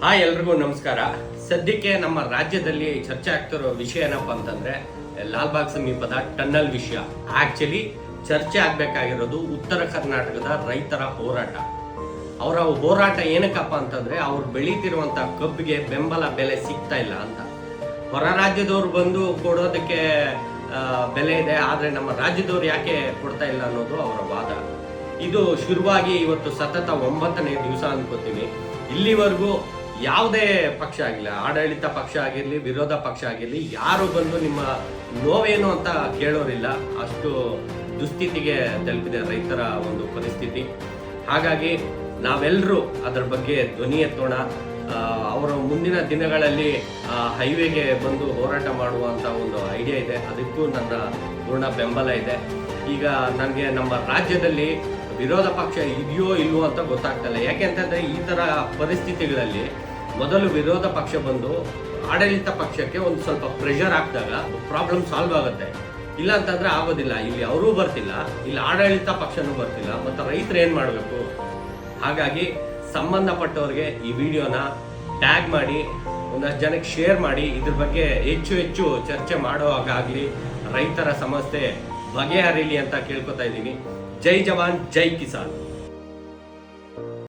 Hi ಎಲ್ರಿಗೂ ನಮಸ್ಕಾರ. ಸದ್ಯಕ್ಕೆ ನಮ್ಮ ರಾಜ್ಯದಲ್ಲಿ ಚರ್ಚೆ ಆಗ್ತಿರೋ ವಿಷಯ ಏನಪ್ಪ ಅಂತಂದ್ರೆ, ಲಾಲ್ಬಾಗ್ ಸಮೀಪದ ಟನ್ನಲ್ ವಿಷಯ. ಆಕ್ಚುಲಿ ಚರ್ಚೆ ಆಗ್ಬೇಕಾಗಿರೋದು ಉತ್ತರ ಕರ್ನಾಟಕದ ರೈತರ ಹೋರಾಟ. ಅವರ ಹೋರಾಟ ಏನಕ್ಕಪ್ಪ ಅಂತಂದ್ರೆ, ಅವ್ರು ಬೆಳೀತಿರುವಂತ ಕಬ್ಬಿಗೆ ಬೆಂಬಲ ಬೆಲೆ ಸಿಗ್ತಾ ಇಲ್ಲ ಅಂತ. ಹೊರ ರಾಜ್ಯದವ್ರು ಬಂದು ಕೊಡೋದಕ್ಕೆ ಬೆಲೆ ಇದೆ, ಆದರೆ ನಮ್ಮ ರಾಜ್ಯದವ್ರು ಯಾಕೆ ಕೊಡ್ತಾ ಇಲ್ಲ ಅನ್ನೋದು ಅವರ ವಾದ. ಇದು ಶುರುವಾಗಿ ಇವತ್ತು ಸತತ ಒಂಬತ್ತನೇ ದಿವಸ ಅನ್ಕೋತೀನಿ ಇಲ್ಲಿವರೆಗೂ ಯಾವುದೇ ಪಕ್ಷ ಆಗಿಲ್ಲ ಆಡಳಿತ ಪಕ್ಷ ಆಗಿರಲಿ, ವಿರೋಧ ಪಕ್ಷ ಆಗಿರಲಿ, ಯಾರು ಬಂದು ನಿಮ್ಮ ನೋವೇನು ಅಂತ ಕೇಳೋರಿಲ್ಲ. ಅಷ್ಟು ದುಸ್ಥಿತಿಗೆ ತಲುಪಿದೆ ರೈತರ ಒಂದು ಪರಿಸ್ಥಿತಿ. ಹಾಗಾಗಿ ನಾವೆಲ್ಲರೂ ಅದರ ಬಗ್ಗೆ ಧ್ವನಿ ಎತ್ತೋಣ. ಅವರ ಮುಂದಿನ ದಿನಗಳಲ್ಲಿ ಹೈವೇಗೆ ಬಂದು ಹೋರಾಟ ಮಾಡುವಂಥ ಒಂದು ಐಡಿಯಾ ಇದೆ. ಅದಕ್ಕೂ ನನ್ನ ಪೂರ್ಣ ಬೆಂಬಲ ಇದೆ. ಈಗ ನನಗೆ ನಮ್ಮ ರಾಜ್ಯದಲ್ಲಿ ವಿರೋಧ ಪಕ್ಷ ಇದೆಯೋ ಇಲ್ವೋ ಅಂತ ಗೊತ್ತಾಗ್ತಲ್ಲ. ಯಾಕೆಂತಂದ್ರೆ ಈ ಥರ ಪರಿಸ್ಥಿತಿಗಳಲ್ಲಿ ಮೊದಲು ವಿರೋಧ ಪಕ್ಷ ಬಂದು ಆಡಳಿತ ಪಕ್ಷಕ್ಕೆ ಒಂದು ಸ್ವಲ್ಪ ಪ್ರೆಷರ್ ಹಾಕಿದಾಗ ಪ್ರಾಬ್ಲಮ್ ಸಾಲ್ವ್ ಆಗುತ್ತೆ. ಇಲ್ಲ ಅಂತಂದ್ರೆ ಆಗೋದಿಲ್ಲ. ಇಲ್ಲಿ ಅವರೂ ಬರ್ತಿಲ್ಲ. ಇಲ್ಲಿ ಆಡಳಿತ ಪಕ್ಷನೂ ಬರ್ತಿಲ್ಲ. ಮತ್ತು ರೈತರು ಏನು ಮಾಡಬೇಕು? ಹಾಗಾಗಿ ಸಂಬಂಧಪಟ್ಟವ್ರಿಗೆ ಈ ವಿಡಿಯೋನ ಟ್ಯಾಗ್ ಮಾಡಿ, ಒಂದಷ್ಟು ಜನಕ್ಕೆ ಶೇರ್ ಮಾಡಿ, ಇದ್ರ ಬಗ್ಗೆ ಹೆಚ್ಚು ಹೆಚ್ಚು ಚರ್ಚೆ ಮಾಡೋ ಹಾಗಾಗ್ಲಿ ರೈತರ ಸಮಸ್ಯೆ ಬಗೆಹರಿಲಿ ಅಂತ ಕೇಳ್ಕೊತಾ ಇದ್ದೀನಿ. जय जवान जय किसान।